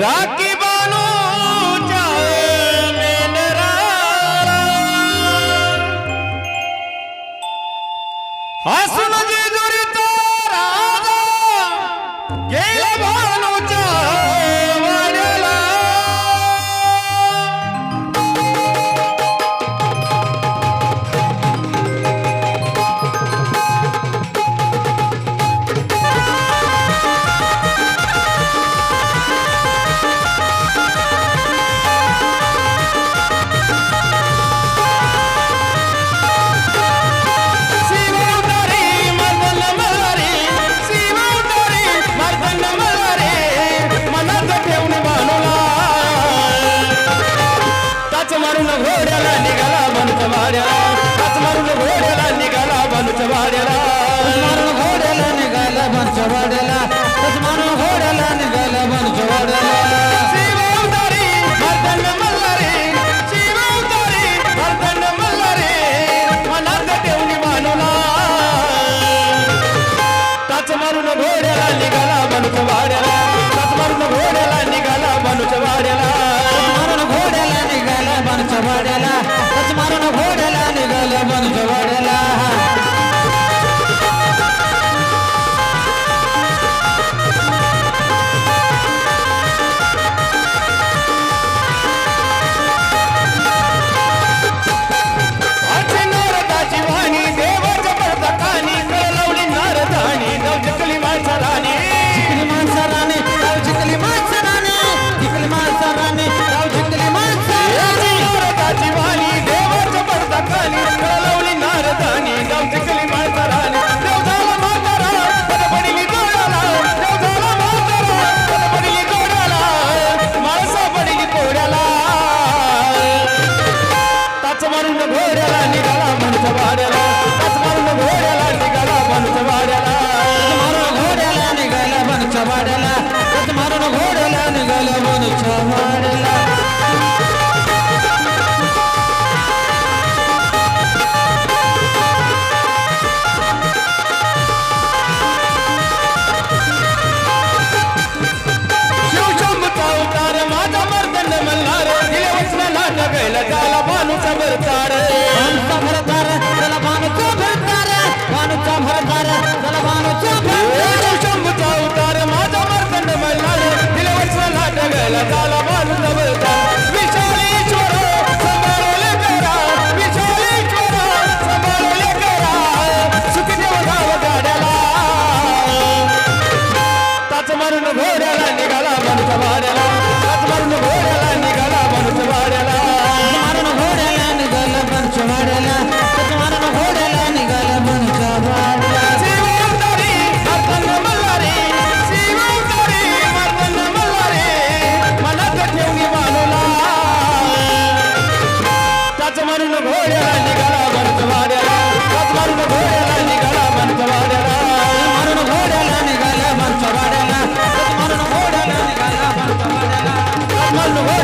রাখি বানু হাসন যে জড়িত वाड्याला हात मारून घोड्याला निघाला बालूच्या वाड्याला. मारून घोड्याला निघाला बालूच्या वाड्याला. हात मारून घोड्याला निघाला बालूच्या वाड्याला. शिवतारी मर्दन मल्लारे. शिवतारी मर्दन मल्लारे. मनात ठेवली मानूला. ताच मारून घोड्याला निघाला बालूच्या वाड्याला. ताच मारून घोड्याला निघाला बालूच्या वाड्याला. मारून घोड्याला निघाला बालूच्या वाड्याला. बैल गाला भानूचा भरतार भानूचा भरतार त्याला भानूचा भरतार भानूचा भरतार त्याला भानूचा भरतार शंभूचा उतार माझा मरदंड मल्हार दिले वैश्वाला डगला Amal